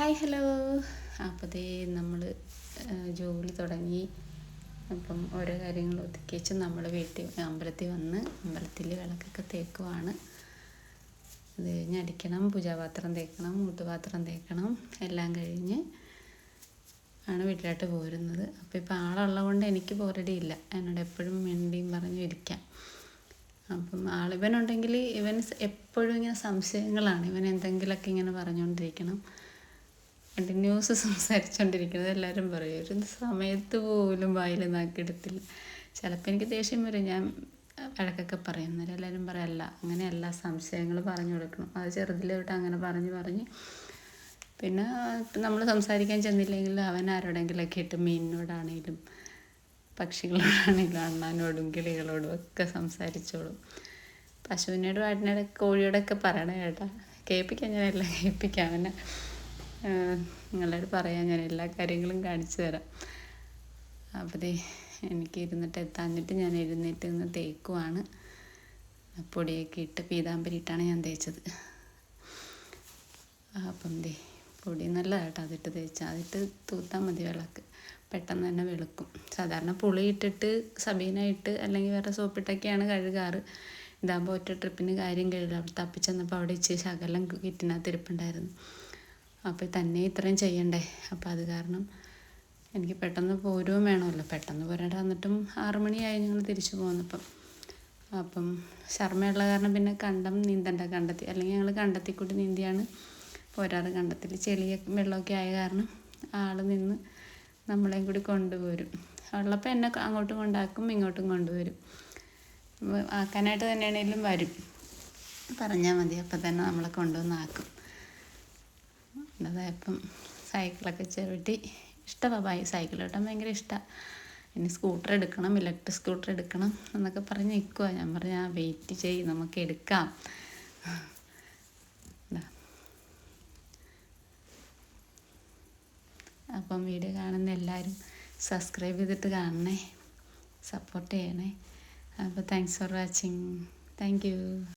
Hi hello അപ്പോഴത്തേ നമ്മൾ ജോലി തുടങ്ങി. അപ്പം ഓരോ കാര്യങ്ങൾ ഒതുക്കി വെച്ച് നമ്മൾ വീട്ടിൽ അമ്പലത്തിൽ വന്ന് അമ്പലത്തിൽ വിളക്കൊക്കെ തേക്കുവാണ്. അത് കഴിഞ്ഞ് അടിക്കണം പൂജാപാത്രം തേക്കണം മൂട്ടുപാത്രം തേക്കണം എല്ലാം കഴിഞ്ഞ് ആണ് വീട്ടിലോട്ട് പോരുന്നത്. അപ്പോൾ ഇപ്പോൾ ആളുള്ളത് കൊണ്ട് എനിക്ക് പോരടിയില്ല. എന്നോട് എപ്പോഴും മിണ്ടിയും പറഞ്ഞു ഇരിക്കാം. അപ്പം ആളിവനുണ്ടെങ്കിൽ ഇവൻ എപ്പോഴും ഇങ്ങനെ സംശയങ്ങളാണ്. ഇവൻ എന്തെങ്കിലുമൊക്കെ ഇങ്ങനെ പറഞ്ഞുകൊണ്ടിരിക്കണം. കണ്ടിന്യൂസ് സംസാരിച്ചുകൊണ്ടിരിക്കുന്നത് എല്ലാവരും പറയും ഒരു സമയത്ത് പോലും വായിൽ നാക്കിടത്തില്ല. ചിലപ്പോൾ എനിക്ക് ദേഷ്യം വരും. ഞാൻ വഴക്കൊക്കെ പറയും. എല്ലാവരും പറയല്ല അങ്ങനെയല്ല സംശയങ്ങൾ പറഞ്ഞു കൊടുക്കണം. അത് ചെറുതിലെ തൊട്ട് അങ്ങനെ പറഞ്ഞ് പറഞ്ഞ്. പിന്നെ നമ്മൾ സംസാരിക്കാൻ ചെന്നില്ലെങ്കിൽ അവൻ ആരോടെങ്കിലൊക്കെ ഇട്ട് മീനിനോടാണേലും പക്ഷികളോടാണെങ്കിലും അണ്ണാനോടും കിളികളോടും ഒക്കെ സംസാരിച്ചോളും. പശുവിനോടും ആടിനോടൊക്കെ കോഴിയോടൊക്കെ പറയണേ കേട്ടാ. കേൾപ്പിക്കാൻ ഞാനെല്ലാം കേൾപ്പിക്കാം അവനെ. നിങ്ങളോട് പറയാം ഞാൻ എല്ലാ കാര്യങ്ങളും കാണിച്ചു തരാം. അപ്പോൾ എനിക്ക് ഇരുന്നിട്ട് എത്താഞ്ഞിട്ട് ഞാൻ എഴുന്നേറ്റ് നിന്ന് തേക്കുവാണ്. പൊടിയൊക്കെ ഇട്ട് പീതാമ്പരി ഇട്ടാണ് ഞാൻ തേച്ചത്. അപ്പം ദേ പൊടി നല്ലതാട്ടോ അതിട്ട് തേച്ചാൽ അതിട്ട് തൂത്താൽ മതി വിളക്ക്. പെട്ടെന്ന് തന്നെ വെളുക്കും. സാധാരണ പുളി ഇട്ടിട്ട് സബീന ഇട്ട് അല്ലെങ്കിൽ വേറെ സോപ്പിട്ടൊക്കെയാണ് കഴുകാറ്. ഇതാകുമ്പോൾ ഒറ്റ ട്രിപ്പിന് കാര്യം കഴുകുക അവിടെ തപ്പിച്ചെന്നപ്പോൾ അവിടെ ഇച്ചിരി ശകലം കിറ്റിനകത്ത് ഇരിപ്പുണ്ടായിരുന്നു. അപ്പോൾ തന്നെ ഇത്രയും ചെയ്യണ്ടേ? അപ്പോൾ അത് കാരണം എനിക്ക് പെട്ടെന്ന് പോരുകയും വേണമല്ലോ. പെട്ടെന്ന് പോരാണ്ട് വന്നിട്ടും ആറ് മണിയായി ഞങ്ങൾ തിരിച്ചു പോകുന്നപ്പം അപ്പം ശർമ്മയുള്ള കാരണം പിന്നെ കണ്ടം നീന്തണ്ട കണ്ടെത്തി അല്ലെങ്കിൽ ഞങ്ങൾ കണ്ടെത്തി കൂടി നീന്തിയാണ് പോരാറ് കണ്ടത്തിൽ ചെളിയ വെള്ളമൊക്കെ ആയ കാരണം ആൾ നിന്ന് നമ്മളെയും കൂടി കൊണ്ടുപോരും. ഉള്ളപ്പോൾ എന്നെ അങ്ങോട്ടും കൊണ്ടാക്കും ഇങ്ങോട്ടും കൊണ്ടുവരും. ആക്കാനായിട്ട് തന്നെയാണെങ്കിലും വരും. പറഞ്ഞാൽ മതി അപ്പം തന്നെ നമ്മളെ കൊണ്ടുവന്നാക്കും. അതായപ്പം സൈക്കിളൊക്കെ ചവിട്ടി ഇഷ്ടമാണ് ബൈ സൈക്കിൾ ഓട്ടാൻ ഭയങ്കര ഇഷ്ടമാണ് ഇനി സ്കൂട്ടർ എടുക്കണം ഇലക്ട്രിക് സ്കൂട്ടർ എടുക്കണം എന്നൊക്കെ പറഞ്ഞ് നിൽക്കുക ഞാൻ പറഞ്ഞ ആ വെയിറ്റ് ചെയ്യും നമുക്ക് എടുക്കാം. അപ്പം വീഡിയോ കാണുന്ന എല്ലാവരും സബ്സ്ക്രൈബ് ചെയ്തിട്ട് കാണണേ സപ്പോർട്ട് ചെയ്യണേ. അപ്പോൾ thanks for watching thank you